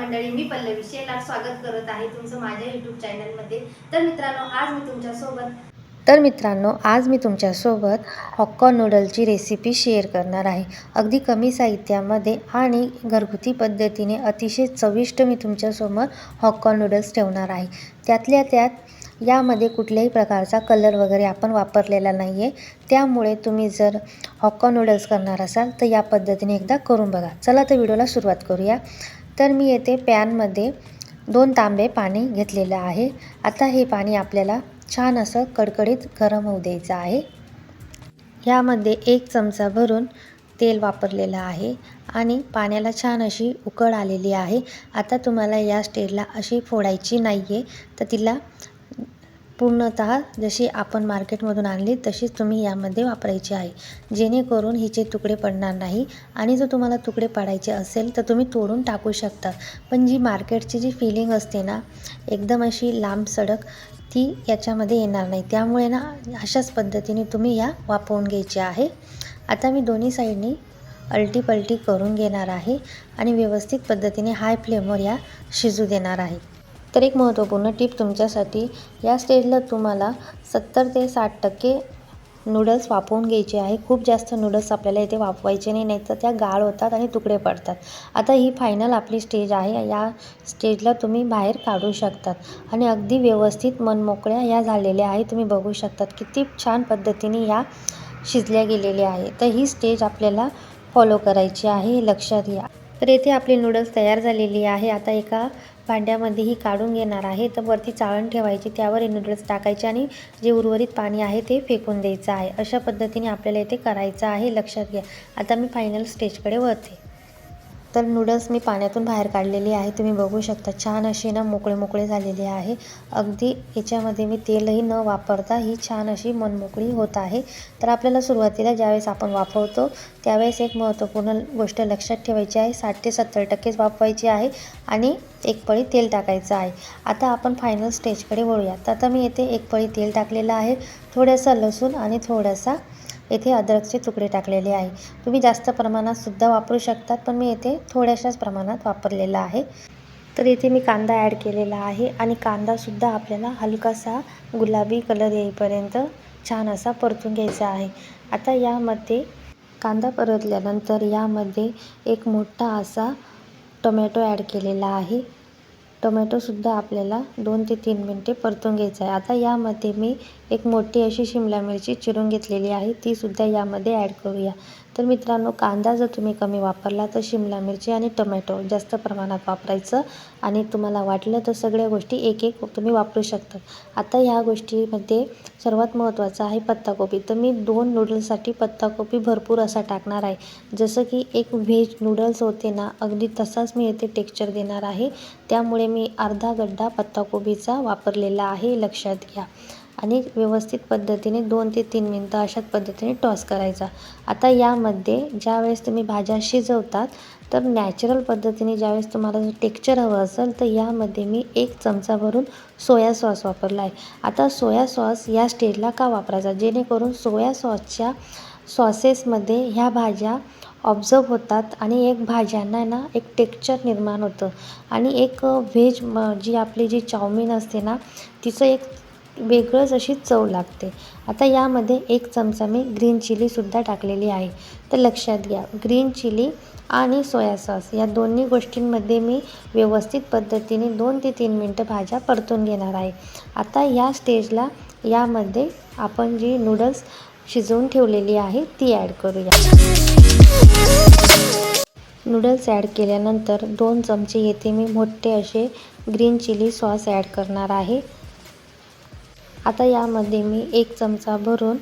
मंडळी मी पल्लवी शेलार स्वागत करत आहे तुमचं माझ्या यूट्यूब चॅनलमध्ये तर मित्रांनो आज मी तुमच्यासोबत तर मित्रांनो आज मी तुमच्यासोबत हॉक्का नूडलची रेसिपी शेअर करणार आहे. अगदी कमी साहित्यामध्ये आणि घरगुती पद्धतीने अतिशय चविष्ट मी तुमच्यासमोर हॉक्का नूडल्स ठेवणार आहे. त्यातल्या त्यात यामध्ये कुठल्याही प्रकारचा कलर वगैरे आपण वापरलेला नाही आहे त्यामुळे तुम्ही जर हॉक्का नूडल्स करणार असाल तर या पद्धतीने एकदा करून बघा. चला तर व्हिडिओला सुरुवात करूया. तर मी येथे पॅनमध्ये दोन तांबे पाणी घेतलेलं आहे. आता हे पाणी आपल्याला छान असं कडकडीत गरम होऊ द्यायचं आहे. ह्यामध्ये एक चमचा भरून तेल वापरलेलं आहे आणि पाण्याला छान अशी उकळ आलेली आहे. आता तुम्हाला या स्टेजला अशी फोडायची नाही आहे तर तिला पूर्णतः जशी आपण मार्केटमधून आणली तशीच तुम्ही यामध्ये वापरायची आहे. जेणेकरून हिचे तुकडे पडणार नाही आणि जर तुम्हाला तुकडे पाडायचे असेल तर तुम्ही तोडून टाकू शकता. पण जी मार्केटची जी फिलिंग असते ना एकदम अशी लांब सडक ती याच्यामध्ये येणार नाही. त्यामुळे ना अशाच पद्धतीने तुम्ही या वापरून घ्यायची आहे. आता मी दोन्ही साईडनी अलटी पलटी करून घेणार आहे आणि व्यवस्थित पद्धतीने हाय फ्लेमवर या शिजू देणार आहे. तर एक महत्त्वपूर्ण टीप तुमच्यासाठी या स्टेजला तुम्हाला सत्तर ते साठ टक्के नूडल्स वापरून घ्यायचे आहे. खूप जास्त नूडल्स आपल्याला इथे वापवायचे नाही नाही तर त्या गाळ होतात आणि तुकडे पडतात. आता ही फायनल आपली स्टेज आहे. या स्टेजला तुम्ही बाहेर काढू शकतात आणि अगदी व्यवस्थित मनमोकळ्या या झालेल्या आहे तुम्ही बघू शकतात किती छान पद्धतीने या शिजल्या गेलेल्या आहे तर ही स्टेज आपल्याला फॉलो करायची आहे. लक्षात घ्या. तर येथे आपली नूडल्स तयार झालेली आहे. आता एका भांड्यामध्ये ही काढून घेणार आहे. तर वरती चाळण ठेवायची त्यावर हे नूडल्स टाकायचे आणि जे उर्वरित पाणी आहे ते फेकून द्यायचं आहे. अशा पद्धतीने आपल्याला इथे करायचं आहे. लक्षात घ्या. आता मी फायनल स्टेजकडे वळते. तर नूडल्स मी पाण्यातून बाहेर काढलेली आहे. तुम्ही बघू शकता छान अशी ना मोकळे मोकळे झालेले आहे. अगदी याच्यामध्ये मी तेलही न वापरता ही छान अशी मनमोकळी होत आहे. तर आपल्याला सुरुवातीला ज्यावेळेस आपण वापरतो त्यावेळेस एक महत्त्वपूर्ण गोष्ट लक्षात ठेवायची आहे. साठ ते सत्तर टक्केच वापरायची आहे आणि एक पळी तेल टाकायचं आहे. आता आपण फायनल स्टेजकडे वळूया तर आता मी येथे एक पळी तेल टाकलेलं आहे. थोडंसं लसूण आणि थोडासा येथे अद्रकचे तुकडे टाकलेले आहे. तुम्ही जास्त प्रमाणात सुद्धा वापरू शकतात पण मी येथे थोड्याशाच प्रमाणात वापरलेला आहे. तर इथे मी कांदा ॲड केलेला आहे आणि कांदासुद्धा आपल्याला हलकासा गुलाबी कलर येईपर्यंत छान असा परतून घ्यायचा आहे. आता यामध्ये कांदा परतल्यानंतर यामध्ये एक मोठा असा टोमॅटो ॲड केलेला आहे. टोमॅटोसुद्धा आपल्याला दोन ते तीन मिनटे परतून घ्यायचं आहे. आता यामध्ये मी एक मोठी अशी शिमला मिरची चिरून घेतलेली आहे. तीसुद्धा यामध्ये ॲड करूया. तर मित्रांनो कांदा जर तुम्ही कमी वापरला तर शिमला मिरची आणि टोमॅटो जास्त प्रमाणात वापरायचं आणि तुम्हाला वाटलं तर सगळ्या गोष्टी एक एक तुम्ही वापरू शकता. आता ह्या गोष्टीमध्ये सर्वात महत्त्वाचं आहे पत्ताकोबी. तर मी दोन नूडल्ससाठी पत्ताकोबी भरपूर असा टाकणार आहे. जसं की एक व्हेज नूडल्स होते ना अगदी तसाच मी येथे टेक्स्चर देणार आहे. त्यामुळे मी अर्धा गड्डा पत्ताकोबीचा वापरलेला आहे लक्षात घ्या. आणि व्यवस्थित पद्धतीने दोन ते तीन मिनटं अशाच पद्धतीने टॉस करायचा. आता यामध्ये ज्यावेळेस तुम्ही भाज्या शिजवतात तर नॅचरल पद्धतीने ज्यावेळेस तुम्हाला जर टेक्चर हवं असेल तर यामध्ये मी एक चमचा भरून सोया सॉस वापरला आहे. आता सोया सॉस या स्टेजला का वापरायचा? जेणेकरून सोया सॉसच्या सॉसेसमध्ये ह्या भाज्या ऑब्झर्व होतात आणि एक भाज्यांना ना एक टेक्चर निर्माण होतं. आणि एक व्हेज म जी आपली जी चाऊमिन असते ना तिचं एक वेगळंच अशी चव लागते. आता यामध्ये एक चमचा मी ग्रीन चिलीसुद्धा टाकलेली आहे. तर लक्षात घ्या ग्रीन चिली आणि सोया सॉस या दोन्ही गोष्टींमध्ये मी व्यवस्थित पद्धतीने दोन ते तीन मिनटं भाज्या परतून घेणार आहे. आता या स्टेजला यामध्ये आपण जी नूडल्स शिजवून ठेवलेली आहे ती ॲड करूया. नूडल्स ॲड केल्यानंतर दोन चमचे येथे मी मोठे असे ग्रीन चिली सॉस ॲड करणार आहे. आता यामध्ये मी एक चमचा भरून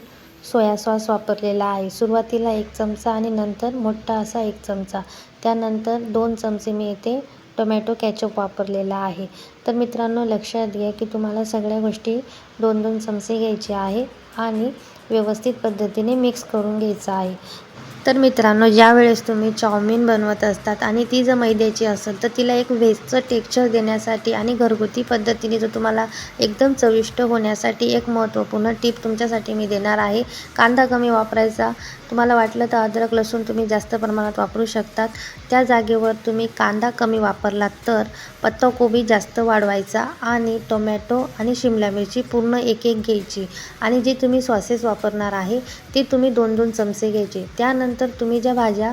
सोया सॉस वापरलेला आहे. सुरुवातीला एक चमचा आणि नंतर मोठा असा एक चमचा. त्यानंतर दोन चमचे मी येथे टोमॅटो कॅचअप वापरलेला आहे. तर मित्रांनो लक्षात घ्या की तुम्हाला सगळ्या गोष्टी दोन दोन चमचे घ्यायचे आहे आणि व्यवस्थित पद्धतीने मिक्स करून घ्यायचं आहे. तर मित्रांनो ज्या वेळेस तुम्ही चाऊमिन बनवत असतात आणि ती जर मैद्याची असेल तर तिला एक व्हेजचं टेक्स्चर देण्यासाठी आणि घरगुती पद्धतीने जर तुम्हाला एकदम चविष्ट होण्यासाठी एक महत्त्वपूर्ण टिप तुमच्यासाठी मी देणार आहे. कांदा कमी वापरायचा तुम्हाला वाटलं तर अद्रक लसूण तुम्ही जास्त प्रमाणात वापरू शकतात. त्या जागेवर तुम्ही कांदा कमी वापरलात तर पत्ताकोबी जास्त वाढवायचा आणि टोमॅटो आणि शिमला मिरची पूर्ण एक एक घ्यायची. आणि जे तुम्ही सॉसेस वापरणार आहे ते तुम्ही दोन दोन चमचे घ्यायचे. त्यानंतर तुम्ही ज्या भाज्या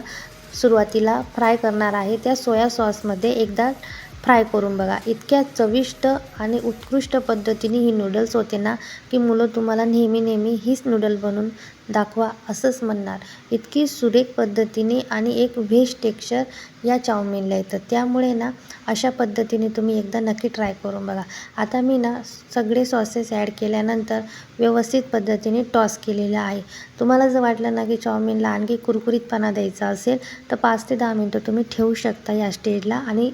सुरुवातीला फ्राय करणार आहे त्या सोया सॉसमध्ये एकदा फ्राय करून बघा. इतक्या चविष्ट आणि उत्कृष्ट पद्धतीने ही नूडल्स होते ना की मुलं तुम्हाला नेहमी नेहमी हीच नूडल बनवून दाखवा असंच म्हणणार. इतकी सुरेख पद्धतीने आणि एक व्हेज टेक्स्चर या चाऊमिनला येतं. त्यामुळे ना अशा पद्धतीने तुम्ही एकदा नक्की ट्राय करून बघा. आता मी ना सगळे सॉसेस ॲड केल्यानंतर व्यवस्थित पद्धतीने टॉस केलेलं आहे. तुम्हाला जर वाटलं ना की चाऊमिनला आणखी कुरकुरीतपणा द्यायचा असेल तर पाच ते दहा मिनटं तुम्ही ठेवू शकता या स्टेजला आणि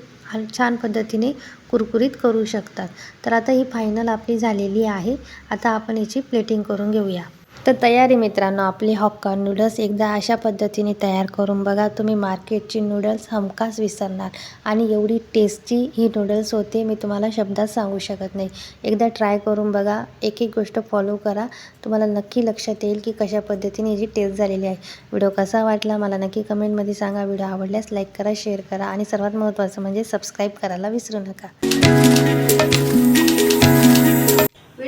छान पद्धतीने कुरकुरीत करू शकतात. तर आता ही फायनल आपली झालेली आहे. आता आपण याची प्लेटिंग करून घेऊया. तर तयारी मित्रांनो आपली हॉक्का नूडल्स एकदा अशा पद्धतीने तयार करून बघा. तुम्ही मार्केटची नूडल्स हमखास विसरणार आणि एवढी टेस्टी ही नूडल्स होते मी तुम्हाला शब्दात सांगू शकत नाही. एकदा ट्राय करून बघा एक एक गोष्ट फॉलो करा. तुम्हाला नक्की लक्षात येईल की कशा पद्धतीने याची टेस्ट झालेली आहे. व्हिडिओ कसा वाटला मला नक्की कमेंटमध्ये सांगा. व्हिडिओ आवडल्यास लाईक करा शेअर करा आणि सर्वात महत्त्वाचं म्हणजे सबस्क्राईब करायला विसरू नका.